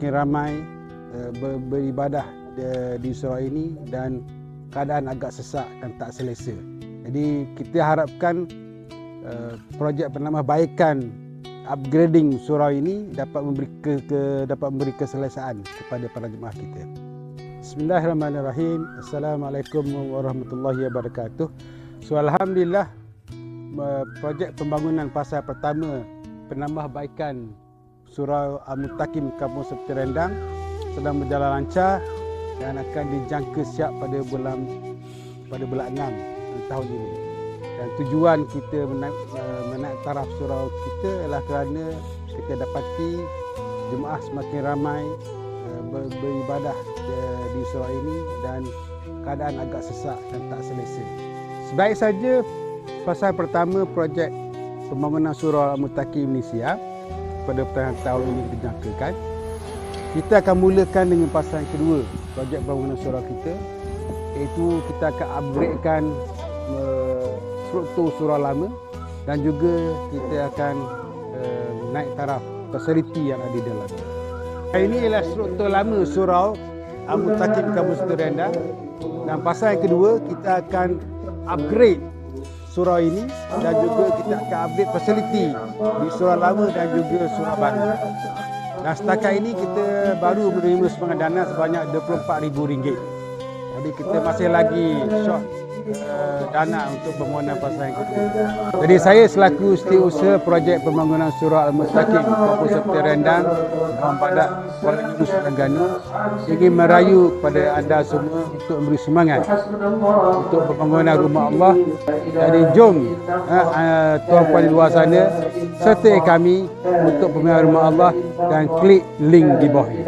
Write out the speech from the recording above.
semakin ramai uh, ber, beribadah di, surau ini dan keadaan agak sesak dan tak selesa. Jadi kita harapkan uh, projek penambahbaikan upgrading surau ini dapat memberi ke, ke dapat memberi keselesaan kepada para jemaah kita. Bismillahirrahmanirrahim. Assalamualaikum warahmatullahi wabarakatuh. So alhamdulillah projek pembangunan pasar pertama penambahbaikan Surau Al-Mutakim Kampung Seperti Rendang sedang berjalan lancar dan akan dijangka siap pada bulan pada bulan 6 tahun ini. Dan tujuan kita menaik, uh, menaik taraf surau kita adalah kerana kita dapati jemaah semakin ramai uh, beribadah di surau ini dan keadaan agak sesak dan tak selesa. Sebaik saja fasa pertama projek pembangunan surau Al-Mutakim ini siap pada pertengahan tahun ini dijangkakan. Kita akan mulakan dengan fasa yang kedua projek pembangunan surau kita iaitu kita akan upgradekan uh, struktur surau lama dan juga kita akan uh, naik taraf fasiliti yang ada di dalam. Ini ialah struktur lama surau Al-Mutakim Kampung Seterenda dan fasa yang kedua kita akan upgrade surau ini dan juga kita akan update fasiliti di surau lama dan juga surau baru. Dan setakat ini kita baru menerima sumbangan dana sebanyak RM24,000. Jadi kita masih lagi short dana untuk pembangunan pasar yang kedua. Jadi saya selaku setiausaha projek pembangunan surau Al-Mustaqim Kampung Seperti Rendang Kampung Padak Kuala Terengganu ingin merayu kepada anda semua untuk memberi semangat untuk pembangunan rumah Allah. Jadi jom uh, uh, tuan-puan di luar sana sertai kami untuk pembangunan rumah Allah dan klik link di bawah ini.